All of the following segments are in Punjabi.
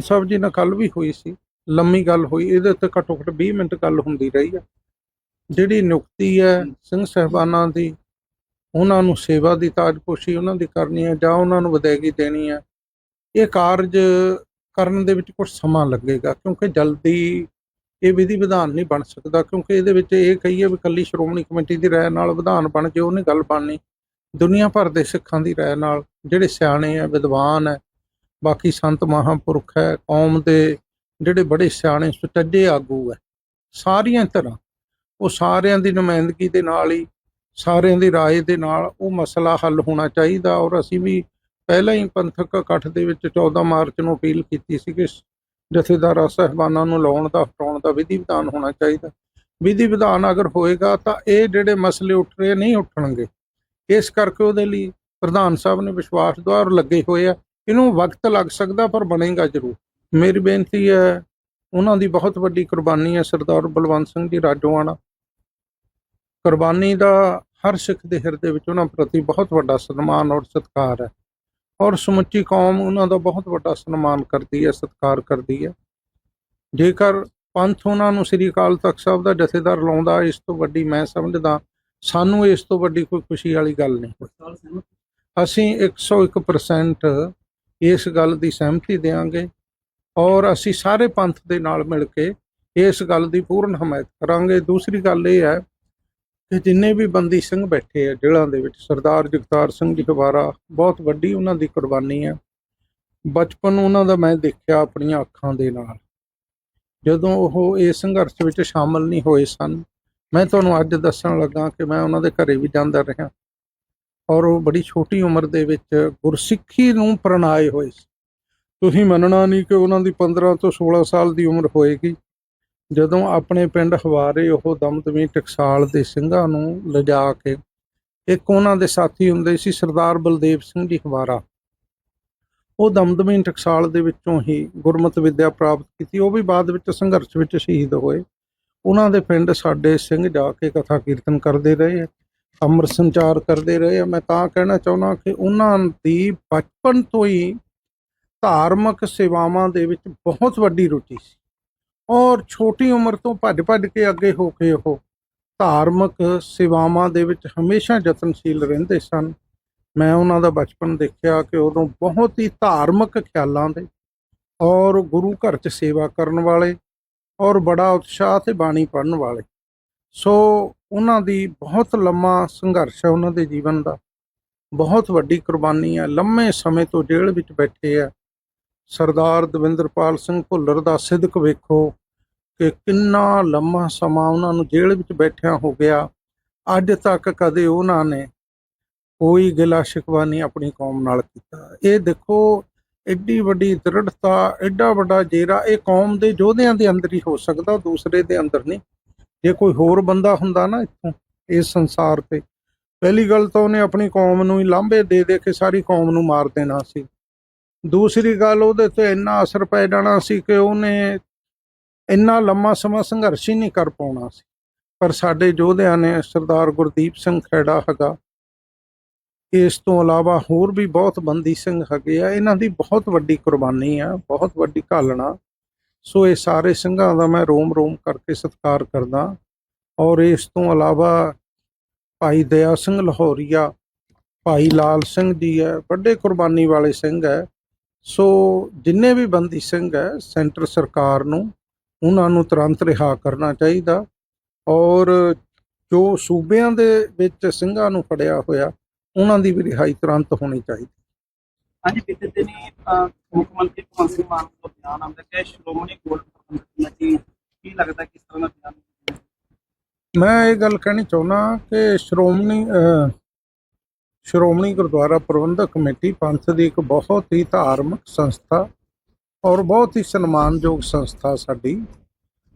ਸਾਹਿਬ ਜੀ ਨਾਲ ਕੱਲ ਵੀ ਹੋਈ ਸੀ, ਲੰਮੀ ਗੱਲ ਹੋਈ, ਇਹਦੇ ਉੱਤੇ ਘੱਟੋ ਘੱਟ 20 ਮਿੰਟ ਗੱਲ ਹੁੰਦੀ ਰਹੀ ਆ ਜਿਹੜੀ ਨਿਯੁਕਤੀ ਹੈ ਸਿੰਘ ਸਹਿਬਾਨਾਂ ਦੀ, ਉਹਨਾਂ ਨੂੰ ਸੇਵਾ ਦੀ ਤਾਜਪੋਸ਼ੀ ਉਹਨਾਂ ਦੀ ਕਰਨੀ ਹੈ ਜਾਂ ਉਹਨਾਂ ਨੂੰ ਵਿਦਾਇਗੀ ਦੇਣੀ ਹੈ, ਇਹ ਕਾਰਜ ਕਰਨ ਦੇ ਵਿੱਚ ਕੁਝ ਸਮਾਂ ਲੱਗੇਗਾ, ਕਿਉਂਕਿ ਜਲਦੀ ਇਹ ਵਿਧੀ ਵਿਧਾਨ ਨਹੀਂ ਬਣ ਸਕਦਾ, ਕਿਉਂਕਿ ਇਹਦੇ ਵਿੱਚ ਇਹ ਕਹੀਏ ਵੀ ਕੱਲੀ ਸ਼੍ਰੋਮਣੀ ਕਮੇਟੀ ਦੀ ਰਾਏ ਨਾਲ ਵਿਧਾਨ ਬਣ ਜੇ, ਉਹ ਨਹੀਂ ਗੱਲ ਬਣਨੀ। ਦੁਨੀਆ ਭਰ ਦੇ ਸਿੱਖਾਂ ਦੀ ਰਾਏ ਨਾਲ, ਜਿਹੜੇ ਸਿਆਣੇ ਆ ਵਿਦਵਾਨ ਹੈ ਬਾਕੀ ਸੰਤ ਮਹਾਂਪੁਰਖ ਹੈ, ਕੌਮ ਦੇ ਜਿਹੜੇ ਬੜੇ ਸਿਆਣੇ ਸੁਚੱਜੇ ਆਗੂ ਹੈ, ਸਾਰੀਆਂ ਤਰ੍ਹਾਂ। ਉਹ ਸਾਰਿਆਂ ਦੀ ਨੁਮਾਇੰਦਗੀ ਦੇ ਨਾਲ ਹੀ, ਸਾਰਿਆਂ ਦੀ ਰਾਏ ਦੇ ਨਾਲ ਉਹ ਮਸਲਾ ਹੱਲ ਹੋਣਾ ਚਾਹੀਦਾ ਔਰ ਅਸੀਂ ਵੀ ਪਹਿਲਾਂ ਹੀ ਪੰਥਕ ਇਕੱਠ ਦੇ ਵਿੱਚ 14 ਮਾਰਚ ਨੂੰ ਅਪੀਲ ਕੀਤੀ ਸੀ ਕਿ ਜਥੇਦਾਰਾਂ, ਸਾਹਿਬਾਨਾਂ ਨੂੰ ਲਾਉਣ ਦਾ, ਹਟਾਉਣ ਦਾ ਵਿਧੀ ਵਿਧਾਨ ਹੋਣਾ ਚਾਹੀਦਾ। ਵਿਧੀ ਵਿਧਾਨ ਅਗਰ ਹੋਏਗਾ ਤਾਂ ਇਹ ਜਿਹੜੇ ਮਸਲੇ ਉੱਠ ਰਹੇ ਨਹੀਂ ਉੱਠਣਗੇ। ਇਸ ਕਰਕੇ ਉਹਦੇ ਲਈ ਪ੍ਰਧਾਨ ਸਾਹਿਬ ਨੇ ਵਿਸ਼ਵਾਸ ਦੁਆਰ ਲੱਗੇ ਹੋਏ ਆ ਇਹਨੂੰ ਵਕਤ ਲੱਗ ਸਕਦਾ ਪਰ ਬਣੇਗਾ ਜ਼ਰੂਰ। ਮੇਰੀ ਬੇਨਤੀ ਹੈ, ਉਹਨਾਂ ਦੀ ਬਹੁਤ ਵੱਡੀ ਕੁਰਬਾਨੀ ਹੈ ਸਰਦਾਰ ਬਲਵੰਤ ਸਿੰਘ ਜੀ ਰਾਜੋਆਣਾ। ਕੁਰਬਾਨੀ ਦਾ ਹਰ ਸਿੱਖ ਦੇ ਹਿਰਦੇ ਵਿੱਚ ਉਹਨਾਂ ਪ੍ਰਤੀ ਬਹੁਤ ਵੱਡਾ ਸਨਮਾਨ ਔਰ ਸਤਿਕਾਰ ਹੈ। ਔਰ ਸਮੁੱਚੀ ਕੌਮ ਉਹਨਾਂ ਦਾ ਬਹੁਤ ਵੱਡਾ ਸਨਮਾਨ ਕਰਦੀ ਹੈ, ਸਤਿਕਾਰ ਕਰਦੀ ਹੈ। ਜੇਕਰ ਪੰਥ ਉਹਨਾਂ ਨੂੰ ਸ੍ਰੀ ਅਕਾਲ ਤਖਤ ਸਾਹਿਬ ਦਾ ਜਥੇਦਾਰ ਲਾਉਂਦਾ, ਇਸ ਤੋਂ ਵੱਡੀ ਮੈਂ ਸਮਝਦਾ, ਸਾਨੂੰ ਇਸ ਤੋਂ ਵੱਡੀ ਕੋਈ ਖੁਸ਼ੀ ਵਾਲੀ ਗੱਲ ਨਹੀਂ। ਅਸੀਂ 101% ਇਸ ਗੱਲ ਦੀ ਸਹਿਮਤੀ ਦੇਵਾਂਗੇ ਔਰ ਅਸੀਂ ਸਾਰੇ ਪੰਥ ਦੇ ਨਾਲ ਮਿਲ ਕੇ ਇਸ ਗੱਲ ਦੀ ਪੂਰਨ ਹਮਾਇਤ ਕਰਾਂਗੇ। ਦੂਸਰੀ ਗੱਲ ਇਹ ਹੈ ਕਿ ਜਿੰਨੇ ਵੀ ਬੰਦੀ ਸਿੰਘ ਬੈਠੇ ਆ ਜੇਲ੍ਹਾਂ ਦੇ ਵਿੱਚ, ਸਰਦਾਰ ਜਗਤਾਰ ਸਿੰਘ ਜੀ ਹਵਾਰਾ ਬਹੁਤ ਵੱਡੀ ਉਹਨਾਂ ਦੀ ਕੁਰਬਾਨੀ ਹੈ ਬਚਪਨ ਉਹਨਾਂ ਦਾ ਮੈਂ ਦੇਖਿਆ ਆਪਣੀਆਂ ਅੱਖਾਂ ਦੇ ਨਾਲ। ਜਦੋਂ ਉਹ ਇਸ ਸੰਘਰਸ਼ ਵਿੱਚ ਸ਼ਾਮਲ ਨਹੀਂ ਹੋਏ ਸਨ, ਮੈਂ ਤੁਹਾਨੂੰ ਅੱਜ ਦੱਸਣ ਲੱਗਾ ਕਿ ਮੈਂ ਉਹਨਾਂ ਦੇ ਘਰੇ ਵੀ ਜਾਂਦਾ ਰਿਹਾ। ਔਰ ਉਹ ਬੜੀ ਛੋਟੀ ਉਮਰ ਦੇ ਵਿੱਚ ਗੁਰਸਿੱਖੀ ਨੂੰ ਪ੍ਰਣਾਏ ਹੋਏ ਸੀ। ਤੁਸੀਂ ਮੰਨਣਾ ਨਹੀਂ ਕਿ ਉਹਨਾਂ ਦੀ 15 ਤੋਂ 16 ਸਾਲ ਦੀ ਉਮਰ ਹੋਏਗੀ। ਜਦੋਂ ਆਪਣੇ ਪਿੰਡ ਹਵਾਰੇ ਉਹ ਦਮਦਮੀ ਟਕਸਾਲ ਦੇ ਸਿੰਘਾਂ ਨੂੰ ਲਿਜਾ ਕੇ ਇੱਕ ਉਹਨਾਂ ਦੇ ਸਾਥੀ ਹੁੰਦੇ ਸੀ ਸਰਦਾਰ ਬਲਦੇਵ ਸਿੰਘ ਜੀ ਹਵਾਰਾ। ਉਹ ਦਮਦਮੀ ਟਕਸਾਲ ਦੇ ਵਿੱਚੋਂ ਹੀ ਗੁਰਮਤਿ ਵਿੱਦਿਆ ਪ੍ਰਾਪਤ ਕੀਤੀ। ਉਹ ਵੀ ਬਾਅਦ ਵਿੱਚ ਸੰਘਰਸ਼ ਵਿੱਚ ਸ਼ਹੀਦ ਹੋਏ। ਉਹਨਾਂ ਦੇ ਪਿੰਡ ਸਾਡੇ ਸਿੰਘ ਜਾ ਕੇ ਕਥਾ ਕੀਰਤਨ ਕਰਦੇ ਰਹੇ। ਅੰਮ੍ਰਿਤ ਸੰਚਾਰ ਕਰਦੇ ਰਹੇ ਆ। ਮੈਂ ਤਾਂ ਕਹਿਣਾ ਚਾਹੁੰਦਾ ਕਿ ਉਹਨਾਂ ਦੀ ਬਚਪਨ ਤੋਂ ਹੀ ਧਾਰਮਿਕ ਸੇਵਾਵਾਂ ਦੇ ਵਿੱਚ ਬਹੁਤ ਵੱਡੀ ਰੁਚੀ ਸੀ। ਔਰ ਛੋਟੀ ਉਮਰ ਤੋਂ ਭੱਜ ਭੱਜ ਕੇ ਅੱਗੇ ਹੋ ਕੇ ਉਹ ਧਾਰਮਿਕ ਸੇਵਾਵਾਂ ਦੇ ਵਿੱਚ ਹਮੇਸ਼ਾ ਯਤਨਸ਼ੀਲ ਰਹਿੰਦੇ ਸਨ। ਮੈਂ ਉਹਨਾਂ ਦਾ ਬਚਪਨ ਦੇਖਿਆ ਕਿ ਉਦੋਂ ਬਹੁਤ ਹੀ ਧਾਰਮਿਕ ਖਿਆਲਾਂ ਦੇ ਔਰ ਗੁਰੂ ਘਰ 'ਚ ਸੇਵਾ ਕਰਨ ਵਾਲੇ ਔਰ ਬੜਾ ਉਤਸ਼ਾਹ ਤੇ ਬਾਣੀ ਪੜਨ ਵਾਲੇ। ਸੋ ਉਹਨਾਂ ਦੀ ਬਹੁਤ ਲੰਮਾ ਸੰਘਰਸ਼ ਹੈ ਉਹਨਾਂ ਦੇ ਜੀਵਨ ਦਾ। ਬਹੁਤ ਵੱਡੀ ਕੁਰਬਾਨੀ ਹੈ। ਲੰਮੇ ਸਮੇਂ ਤੋਂ ਜੇਲ੍ਹ ਵਿੱਚ ਬੈਠੇ ਆ ਸਰਦਾਰ ਦਵਿੰਦਰਪਾਲ ਸਿੰਘ ਭੁੱਲਰ ਦਾ ਸਿੱਧਕ ਵੇਖੋ ਕਿ ਕਿੰਨਾ ਲੰਮਾ ਸਮਾਂ ਉਹਨਾਂ ਨੂੰ ਜੇਲ੍ਹ ਵਿੱਚ ਬੈਠਿਆ ਹੋ ਗਿਆ। ਅੱਜ ਤੱਕ ਕਦੇ ਉਹਨਾਂ ਨੇ ਕੋਈ ਗਿਲਾ ਸ਼ਿਕਵਾ ਨਹੀਂ ਆਪਣੀ ਕੌਮ ਨਾਲ ਕੀਤਾ। ਇਹ ਦੇਖੋ ਐਡੀ ਵੱਡੀ ਦ੍ਰਿੜਤਾ ਐਡਾ ਵੱਡਾ ਜੇਰਾ, ਇਹ ਕੌਮ ਦੇ ਯੋਧਿਆਂ ਦੇ ਅੰਦਰ ਹੀ ਹੋ ਸਕਦਾ, ਦੂਸਰੇ ਦੇ ਅੰਦਰ ਨਹੀਂ। ਜੇ ਕੋਈ ਹੋਰ ਬੰਦਾ ਹੁੰਦਾ ਨਾ ਇੱਥੋਂ, ਇਸ ਸੰਸਾਰ ਤੇ, ਪਹਿਲੀ ਗੱਲ ਤਾਂ ਉਹਨੇ ਆਪਣੀ ਕੌਮ ਨੂੰ ਹੀ ਲਾਂਭੇ ਦੇ ਦੇ ਕੇ ਸਾਰੀ ਕੌਮ ਨੂੰ ਮਾਰ ਦੇਣਾ ਸੀ। ਦੂਸਰੀ ਗੱਲ ਉਹਦੇ ਤੇ ਇੰਨਾ ਅਸਰ ਪੈ ਜਾਣਾ ਸੀ ਕਿ ਉਹਨੇ ਇੰਨਾ ਲੰਮਾ ਸਮਾਂ ਸੰਘਰਸ਼ ਹੀ ਨਹੀਂ ਕਰ ਪਾਉਣਾ ਸੀ। ਪਰ ਸਾਡੇ ਯੋਧਿਆਂ ਨੇ ਸਰਦਾਰ ਗੁਰਦੀਪ ਸਿੰਘ ਖੈੜਾ ਹੈਗਾ, ਇਸ ਤੋਂ ਇਲਾਵਾ ਹੋਰ ਵੀ ਬਹੁਤ ਬੰਦੀ ਸਿੰਘ ਹੈਗੇ ਆ, ਇਹਨਾਂ ਦੀ ਬਹੁਤ ਵੱਡੀ ਕੁਰਬਾਨੀ ਆ, ਬਹੁਤ ਵੱਡੀ ਘਾਲਣਾ। ਸੋ ਇਹ ਸਾਰੇ ਸਿੰਘਾਂ ਦਾ ਮੈਂ ਰੋਮ ਰੋਮ ਕਰਕੇ ਸਤਿਕਾਰ ਕਰਦਾ ਔਰ ਇਸ ਤੋਂ ਇਲਾਵਾ ਭਾਈ ਦਇਆ ਸਿੰਘ ਲਾਹੌਰੀਆ, ਭਾਈ ਲਾਲ ਸਿੰਘ ਜੀ ਹੈ, ਵੱਡੇ ਕੁਰਬਾਨੀ ਵਾਲੇ ਸਿੰਘ ਹੈ। ਸੋ ਜਿੰਨੇ ਵੀ ਬੰਦੀ ਸਿੰਘ ਹੈ, ਸੈਂਟਰ ਸਰਕਾਰ ਨੂੰ, ਉਹਨਾਂ ਨੂੰ ਤੁਰੰਤ ਰਿਹਾ ਕਰਨਾ ਚਾਹੀਦਾ ਔਰ ਜੋ ਸੂਬਿਆਂ ਦੇ ਵਿੱਚ ਸਿੰਘਾਂ ਨੂੰ ਫੜਿਆ ਹੋਇਆ, ਉਹਨਾਂ ਦੀ ਵੀ ਰਿਹਾਈ ਤੁਰੰਤ ਹੋਣੀ ਚਾਹੀਦੀ। ਹਾਂਜੀ ਬੀਤੇ ਦਿਨੀ ਮੁੱਖ ਮੰਤਰੀ ਭਗਵੰਤ ਸਿੰਘ ਮਾਨ ਦਾ ਬਿਆਨ ਆਉਂਦਾ ਕਿ ਸ਼੍ਰੋਮਣੀ ਗੋਲਡ ਕਮੇਟੀ ਕੀ ਲੱਗਦਾ, ਕਿਸ ਤਰ੍ਹਾਂ ਦਾ ਬਿਆਨ ਮੈਂ ਇਹ ਗੱਲ ਕਹਿਣੀ ਚਾਹੁੰਦਾ ਕਿ ਸ਼੍ਰੋਮਣੀ ਸ਼੍ਰੋਮਣੀ ਗੁਰਦੁਆਰਾ ਪ੍ਰਬੰਧਕ ਕਮੇਟੀ ਪੰਥ ਦੀ ਇੱਕ ਬਹੁਤ ਹੀ ਧਾਰਮਿਕ ਸੰਸਥਾ ਔਰ ਬਹੁਤ ਹੀ ਸਨਮਾਨਯੋਗ ਸੰਸਥਾ ਸਾਡੀ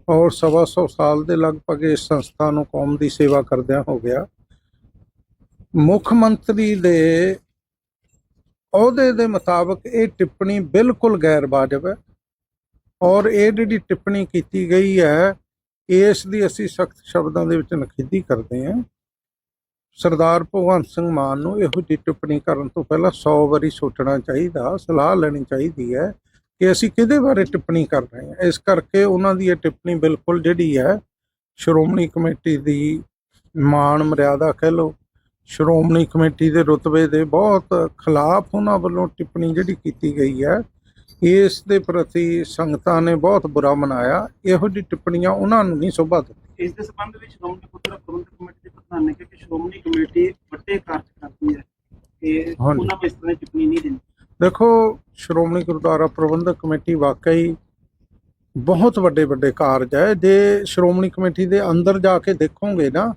ਔਰ ਸਵਾ ਸੌ ਸਾਲ ਦੇ ਲਗਭਗ ਇਸ ਸੰਸਥਾ ਨੂੰ ਕੌਮ ਦੀ ਸੇਵਾ ਕਰਦਿਆਂ ਹੋ ਗਿਆ। ਮੁੱਖ ਮੰਤਰੀ ਦੇ ਅਹੁਦੇ ਦੇ ਮੁਤਾਬਕ ਇਹ ਟਿੱਪਣੀ ਬਿਲਕੁਲ ਗੈਰ ਵਾਜਬ ਹੈ ਔਰ ਇਹ ਜਿਹੜੀ ਟਿੱਪਣੀ ਕੀਤੀ ਗਈ ਹੈ, ਇਸ ਦੀ ਅਸੀਂ ਸਖਤ ਸ਼ਬਦਾਂ ਦੇ ਵਿੱਚ ਨਖੇਦੀ ਕਰਦੇ ਹਾਂ। ਸਰਦਾਰ ਭਗਵੰਤ ਸਿੰਘ ਮਾਨ ਨੂੰ ਇਹੋ ਜਿਹੀ ਟਿੱਪਣੀ ਕਰਨ ਤੋਂ ਪਹਿਲਾਂ 100 ਵਾਰੀ ਸੋਚਣਾ ਚਾਹੀਦਾ, ਸਲਾਹ ਲੈਣੀ ਚਾਹੀਦੀ ਹੈ ਕਿ ਅਸੀਂ ਕਿਹਦੇ ਬਾਰੇ ਟਿੱਪਣੀ ਕਰ ਰਹੇ ਹਾਂ। ਇਸ ਕਰਕੇ ਉਹਨਾਂ ਦੀ ਇਹ ਟਿੱਪਣੀ ਬਿਲਕੁਲ ਜਿਹੜੀ ਹੈ, ਸ਼੍ਰੋਮਣੀ ਕਮੇਟੀ ਦੀ ਮਾਣ ਮਰਿਆਦਾ ਕਹਿ ਲਓ ਸ਼੍ਰੋਮਣੀ ਕਮੇਟੀ ਦੇ ਰੁਤਬੇ ਦੇ ਬਹੁਤ ਖਿਲਾਫ ਉਹਨਾਂ ਵੱਲੋਂ ਟਿੱਪਣੀ ਜਿਹੜੀ ਕੀਤੀ ਗਈ ਹੈ ਇਸ ਦੇ ਪ੍ਰਤੀ ਸੰਗਤਾਂ ਨੇ ਬਹੁਤ ਬੁਰਾ ਮਨਾਇਆ। ਇਹੋ ਜਿਹੀ ਟਿੱਪਣੀਆਂ ਉਹਨਾਂ ਨੂੰ ਨਹੀਂ ਸ਼ੋਭਾ ਦਿੰਦੀ ਇਸ ਦੇ ਸੰਬੰਧ ਵਿੱਚ ਸ਼੍ਰੋਮਣੀ ਗੁਰਦੁਆਰਾ ਪ੍ਰਬੰਧਕ ਕਮੇਟੀ ਦੇ ਪ੍ਰਧਾਨ ਨੇ ਕਿਹਾ ਕਿ ਸ਼੍ਰੋਮਣੀ ਕਮੇਟੀ ਵੱਡੇ ਕਾਰਜ ਕਰਦੀ ਹੈ ਹਾਂਜੀ। ਉਹਨਾਂ ਨੂੰ ਇਸ ਤਰ੍ਹਾਂ ਟਿੱਪਣੀ ਨਹੀਂ ਦੇਣੀ ਦੇਖੋ ਸ਼੍ਰੋਮਣੀ ਗੁਰਦੁਆਰਾ ਪ੍ਰਬੰਧਕ ਕਮੇਟੀ ਵਾਕਈ ਬਹੁਤ ਵੱਡੇ ਵੱਡੇ ਕਾਰਜ ਹੈ। ਜੇ ਸ਼੍ਰੋਮਣੀ ਕਮੇਟੀ ਦੇ ਅੰਦਰ ਜਾ ਕੇ ਦੇਖੋਗੇ ਨਾ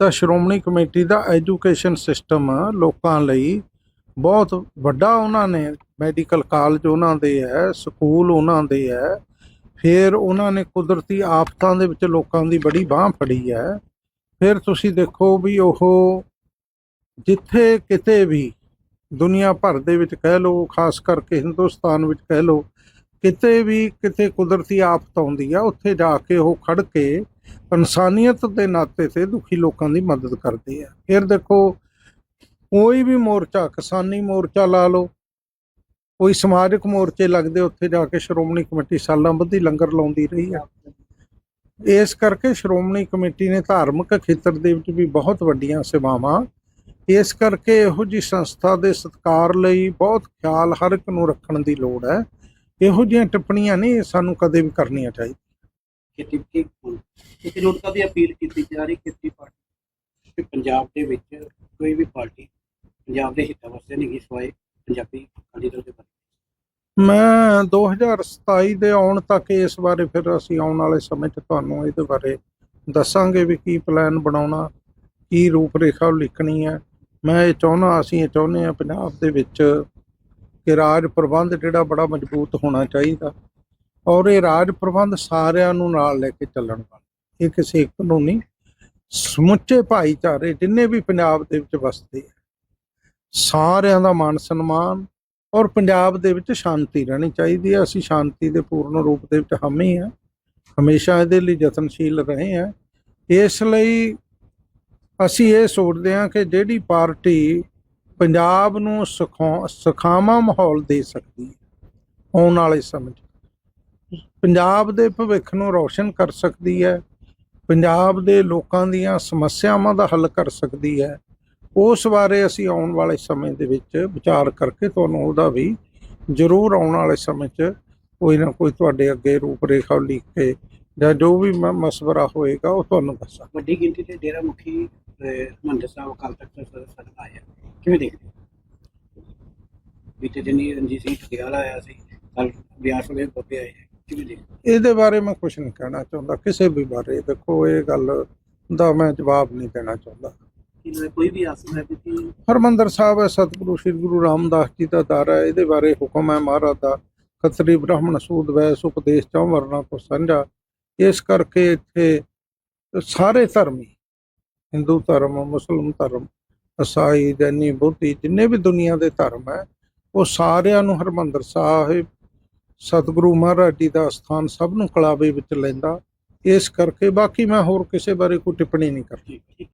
ਤਾਂ ਸ਼੍ਰੋਮਣੀ ਕਮੇਟੀ ਦਾ ਐਜੂਕੇਸ਼ਨ ਸਿਸਟਮ ਲੋਕਾਂ ਲਈ ਬਹੁਤ ਵੱਡਾ ਉਹਨਾਂ ਨੇ, ਮੈਡੀਕਲ ਕਾਲਜ ਉਹਨਾਂ ਦੇ ਹੈ, ਸਕੂਲ ਉਹਨਾਂ ਦੇ ਹੈ, ਫਿਰ ਉਹਨਾਂ ਨੇ ਕੁਦਰਤੀ ਆਫਤਾਂ ਦੇ ਵਿੱਚ ਲੋਕਾਂ ਦੀ ਬੜੀ ਬਾਹ ਫੜੀ ਹੈ। ਫਿਰ ਤੁਸੀਂ ਦੇਖੋ ਵੀ ਉਹ ਜਿੱਥੇ ਕਿਤੇ ਵੀ ਦੁਨੀਆ ਭਰ ਦੇ ਵਿੱਚ ਕਹਿ ਲਓ, ਖਾਸ ਕਰਕੇ ਹਿੰਦੁਸਤਾਨ ਵਿੱਚ ਕਹਿ ਲਓ ਕਿਤੇ ਵੀ ਕਿਤੇ ਕੁਦਰਤੀ ਆਫਤ ਆਉਂਦੀ ਆ, ਉੱਥੇ ਜਾ ਕੇ ਉਹ ਖੜ ਕੇ ਇਨਸਾਨੀਅਤ ਦੇ ਨਾਤੇ ਤੇ ਦੁਖੀ ਲੋਕਾਂ ਦੀ ਮਦਦ ਕਰਦੇ ਆ। ਫਿਰ ਦੇਖੋ, ਕੋਈ ਵੀ ਮੋਰਚਾ, ਕਿਸਾਨੀ ਮੋਰਚਾ ਲਾ ਲਓ, ਕੋਈ ਸਮਾਜਿਕ ਮੋਰਚੇ ਲੱਗਦੇ, ਉੱਥੇ ਜਾ ਕੇ ਸ਼੍ਰੋਮਣੀ ਕਮੇਟੀ ਸਾਲਾਂ ਬੱਧੀ ਲੰਗਰ ਲਾਉਂਦੀ ਰਹੀ ਆ। ਇਸ ਕਰਕੇ ਸ਼੍ਰੋਮਣੀ ਕਮੇਟੀ ਨੇ ਧਾਰਮਿਕ ਖੇਤਰ ਦੇ ਵਿੱਚ ਵੀ ਬਹੁਤ ਵੱਡੀਆਂ ਸੇਵਾਵਾਂ। ਇਸ ਕਰਕੇ ਇਹੋ ਜੀ ਸੰਸਥਾ ਦੇ ਸਤਿਕਾਰ ਲਈ ਬਹੁਤ ਖਿਆਲ ਹਰ ਇੱਕ ਨੂੰ ਰੱਖਣ ਦੀ ਲੋੜ ਹੈ। ਇਹੋ ਜਿਹੀਆਂ ਟਿੱਪਣੀਆਂ ਨਹੀਂ ਸਾਨੂੰ ਕਦੇ ਵੀ ਕਰਨੀਆਂ ਚਾਹੀਦੀਆਂ। ਕਿ ਟਿੱਪਣੀ ਕਿ ਲੋਕਾਂ ਦੀ ਅਪੀਲ ਕੀਤੀ ਜਾ ਰਹੀ ਖੇਤੀ ਪਾਰਟੀ ਕਿ ਪੰਜਾਬ ਦੇ ਵਿੱਚ ਕੋਈ ਵੀ ਪਾਰਟੀ ਪੰਜਾਬ ਦੇ ਹਿੱਤਾਂ ਵਾਸਤੇ ਨਹੀਂ ਗਈ ਸਵਾਏ ਪੰਜਾਬੀ ਅਕਾਲੀ ਦਲ ਦੇ ਬਾਰੇ ਮੈਂ 2027 ਦੇ ਆਉਣ ਤੱਕ ਇਸ ਬਾਰੇ ਫਿਰ ਅਸੀਂ ਆਉਣ ਵਾਲੇ ਸਮੇਂ 'ਚ ਤੁਹਾਨੂੰ ਇਹਦੇ ਬਾਰੇ ਦੱਸਾਂਗੇ ਵੀ ਕੀ ਪਲਾਨ ਬਣਾਉਣਾ ਕੀ ਰੂਪ ਰੇਖਾ ਲਿਖਣੀ ਹੈ। ਮੈਂ ਇਹ ਚਾਹੁੰਦਾ ਅਸੀਂ ਇਹ ਚਾਹੁੰਦੇ ਹਾਂ ਪੰਜਾਬ ਦੇ ਵਿੱਚ ਕਿ ਰਾਜ ਪ੍ਰਬੰਧ ਜਿਹੜਾ ਬੜਾ ਮਜ਼ਬੂਤ ਹੋਣਾ ਚਾਹੀਦਾ ਔਰ ਇਹ ਰਾਜ ਪ੍ਰਬੰਧ ਸਾਰਿਆਂ ਨੂੰ ਨਾਲ ਲੈ ਕੇ ਚੱਲਣ ਵਾਲਾ। ਇਹ ਕਿਸੇ ਇੱਕ ਨੂੰ ਨਹੀਂ, ਸਮੁੱਚੇ ਭਾਈਚਾਰੇ ਜਿੰਨੇ ਵੀ ਪੰਜਾਬ ਦੇ ਵਿੱਚ ਵਸਦੇ ਆ, ਸਾਰਿਆਂ ਦਾ ਮਾਨ ਸਨਮਾਨ ਔਰ ਪੰਜਾਬ ਦੇ ਵਿੱਚ ਸ਼ਾਂਤੀ ਰਹਿਣੀ ਚਾਹੀਦੀ ਹੈ ਅਸੀਂ ਸ਼ਾਂਤੀ ਦੇ ਪੂਰਨ ਰੂਪ ਦੇ ਵਿੱਚ ਹਾਮੀ ਹਾਂ ਹਮੇਸ਼ਾ ਇਹਦੇ ਲਈ ਯਤਨਸ਼ੀਲ ਰਹੇ ਹਾਂ ਇਸ ਲਈ ਅਸੀਂ ਇਹ ਸੋਚਦੇ ਹਾਂ ਕਿ ਜਿਹੜੀ ਪਾਰਟੀ ਪੰਜਾਬ ਨੂੰ ਸਖਾਵਾਂ ਮਾਹੌਲ ਦੇ ਸਕਦੀ ਹੈ, ਆਉਣ ਵਾਲੇ ਸਮੇਂ 'ਚ। ਪੰਜਾਬ ਦੇ ਭਵਿੱਖ ਨੂੰ ਰੌਸ਼ਨ ਕਰ ਸਕਦੀ ਹੈ, ਪੰਜਾਬ ਦੇ ਲੋਕਾਂ ਦੀਆਂ ਸਮੱਸਿਆਵਾਂ ਦਾ ਹੱਲ ਕਰ ਸਕਦੀ ਹੈ। ਉਸ ਬਾਰੇ ਅਸੀਂ ਆਉਣ ਵਾਲੇ ਸਮੇਂ ਦੇ ਵਿੱਚ ਵਿਚਾਰ ਕਰਕੇ ਤੁਹਾਨੂੰ ਉਹਦਾ ਵੀ ਜ਼ਰੂਰ ਆਉਣ ਵਾਲੇ ਸਮੇਂ 'ਚ ਕੋਈ ਨਾ ਕੋਈ ਤੁਹਾਡੇ ਅੱਗੇ ਰੂਪ ਰੇਖਾ ਲਿਖ ਕੇ ਜਾਂ ਜੋ ਵੀ ਮ- ਮਸ਼ਵਰਾ ਹੋਏਗਾ, ਉਹ ਤੁਹਾਨੂੰ ਦੱਸਾਂ ਵੱਡੀ ਗਿਣਤੀ ਤੇ ਡੇਰਾ ਮੁਖੀ ਹਰਿਮੰਦਰ ਸਾਹਿਬ ਅਕਾਲ ਤਖਤ ਸਦਨ ਆਇਆ ਕਿਵੇਂ ਦੇਖਦੇ ਹੋ? ਬੀਤੇ ਦਿਨੀ ਰਣਜੀਤ ਸਿੰਘ ਠਿਆਲ ਆਇਆ ਸੀ ਕੱਲ ਬਿਆਸ ਵਾਲੇ ਬੱਬੇ ਆਏ ਹੈ। ਕਿਵੇਂ ਦੇਖਦੇ ਹੋ? ਇਹਦੇ ਬਾਰੇ ਮੈਂ ਕੁਝ ਨਹੀਂ ਕਹਿਣਾ ਚਾਹੁੰਦਾ ਕਿਸੇ ਵੀ ਬਾਰੇ। ਦੇਖੋ ਇਹ ਗੱਲ ਦਾ ਮੈਂ ਜਵਾਬ ਨਹੀਂ ਦੇਣਾ ਚਾਹੁੰਦਾ। ਕਿ ਕੋਈ ਵੀ ਆਸ ਹੈ ਕਿ ਹਰਮੰਦਰ ਸਾਹਿਬ ਹੈ ਸਤਿਗੁਰੂ ਸ੍ਰੀ ਗੁਰੂ ਰਾਮਦਾਸ ਜੀ ਦਾ ਦਰ ਹੈ। ਇਹਦੇ ਬਾਰੇ ਹੁਕਮ ਹੈ ਮਹਾਰਾਜ ਦਾ। ਖੱਤਰੀ ਬ੍ਰਾਹਮਣ ਸੂਦ ਵੈਸ ਉਪਦੇਸ਼ ਚੌ ਵਰਨਾ ਤੋਂ ਸਾਂਝਾ। ਇਸ ਕਰਕੇ ਇੱਥੇ ਸਾਰੇ ਧਰਮੀ ਹਿੰਦੂ ਧਰਮ ਮੁਸਲਮਾਨ ਧਰਮ, ਈਸਾਈ, ਜੈਨੀ, ਬੁੱਧੀ, ਜਿੰਨੇ ਵੀ ਦੁਨੀਆ ਦੇ ਧਰਮ ਹੈ, ਉਹ ਸਾਰਿਆਂ ਨੂੰ ਹਰਮੰਦਰ ਸਾਹਿਬ, ਸਤਿਗੁਰੂ ਮਹਾਰਾਜ ਜੀ ਦਾ ਸਥਾਨ ਸਭ ਨੂੰ ਕਲਾਵੇ ਵਿੱਚ ਲੈਂਦਾ। ਇਸ ਕਰਕੇ ਬਾਕੀ ਮੈਂ ਹੋਰ ਕਿਸੇ ਬਾਰੇ ਕੋਈ ਟਿੱਪਣੀ ਨਹੀਂ ਕਰਦੀ।